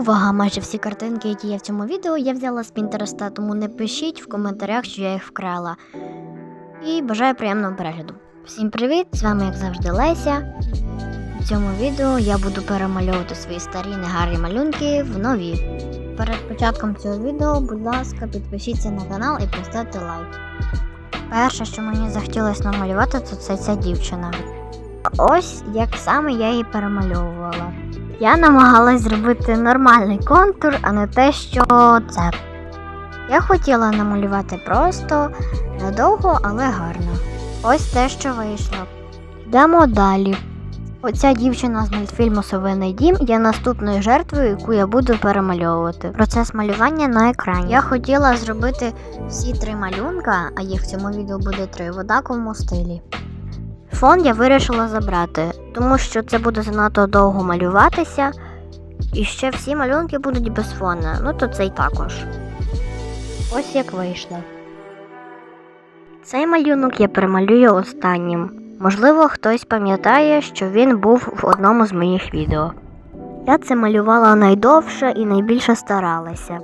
Увага! Майже всі картинки, які є в цьому відео, я взяла з Пінтереста, тому не пишіть в коментарях, що я їх вкрала. І бажаю приємного перегляду. Всім привіт! З вами, як завжди, Леся. В цьому відео я буду перемальовувати свої старі негарні малюнки в нові. Перед початком цього відео, будь ласка, підпишіться на канал і поставте лайк. Перше, що мені захотілося намалювати, то це ця дівчина. Ось як саме я її перемальовувала. Я намагалась зробити нормальний контур, а не те, що це. Я хотіла намалювати просто, недовго, але гарно. Ось те, що вийшло. Йдемо далі. Оця дівчина з мультфільму Совиний дім є наступною жертвою, яку я буду перемальовувати. Процес малювання на екрані. Я хотіла зробити всі три малюнка, а їх в цьому відео буде три в однаковому стилі. Фон я вирішила забрати, тому що це буде занадто довго малюватися. І ще всі малюнки будуть без фона, ну то цей також. Ось як вийшло. Цей малюнок я перемалюю останнім. Можливо, хтось пам'ятає, що він був в одному з моїх відео. Я це малювала найдовше і найбільше старалася.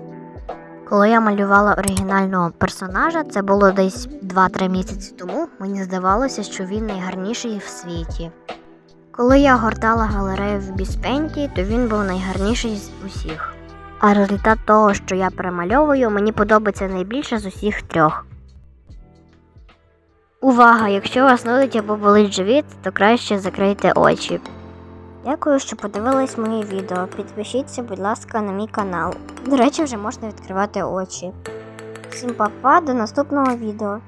Коли я малювала оригінального персонажа, це було десь 2-3 місяці тому, мені здавалося, що він найгарніший в світі. Коли я гортала галерею в Біспенті, то він був найгарніший з усіх. А результат того, що я перемальовую, мені подобається найбільше з усіх трьох. Увага! Якщо вас нудить або болить живіт, то краще закрийте очі. Дякую, що подивились моє відео. Підпишіться, будь ласка, на мій канал. До речі, вже можна відкривати очі. Всім па-па, до наступного відео.